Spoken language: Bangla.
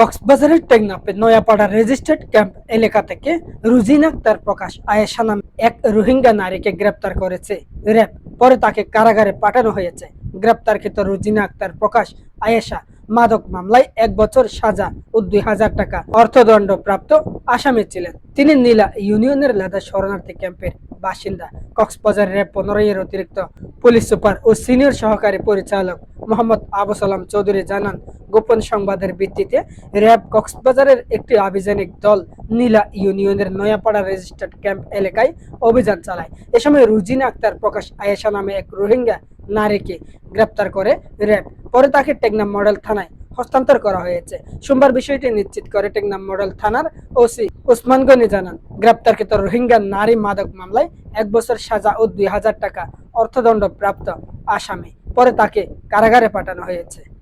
কক্সবাজারের টেকনাফে নয়াপাড়া রেজিস্টার্ড ক্যাম্প এলাকা থেকে রুজিন আক্তার প্রকাশ আয়েশা নাম এক রোহিঙ্গা নারীকে গ্রেপ্তার করেছে। র্যাব পরে তাকে কারাগারে পাঠানো হয়েছে। গ্রেপ্তারকৃত রুজিনা আক্তার প্রকাশ আয়েশা মাদক মামলায় এক বছর সাজা ও দুই হাজার টাকা অর্থদণ্ড প্রাপ্ত আসামি ছিলেন। তিনি নীলা ইউনিয়নের লেদা শরণার্থী ক্যাম্পের বাসিন্দা। কক্সবাজার র্যাব পনেরো এর অতিরিক্ত পুলিশ সুপার ও সিনিয়র সহকারী পরিচালক মোহাম্মদ আবু সালাম চৌধুরী জানান, গোপন সংবাদের ভিত্তিতে র্যাব কক্সবাজারের একটি আভিযানিক দল নীলা ইউনিয়নের নয়াপাড়া রেজিস্টার্ড ক্যাম্প এলাকায় অভিযান চালায়। এ সময় রুজিনা আক্তার, প্রকাশ আয়েশা নামে এক রোহিঙ্গা নারীকে গ্রেপ্তার করে র্যাব। পরে তাকে টেকনাম মডেল থানায় হস্তান্তর করা হয়েছে। সোমবার বিষয়টি নিশ্চিত করে টেকনাম মডেল থানার ওসি ওসমান জানান, গ্রেপ্তারকৃত রোহিঙ্গা নারী মাদক মামলায় এক বছর সাজা ও দুই হাজার টাকা অর্থদণ্ড প্রাপ্ত আসামি। পরে তাকে কারাগারে পাঠানো হয়েছে।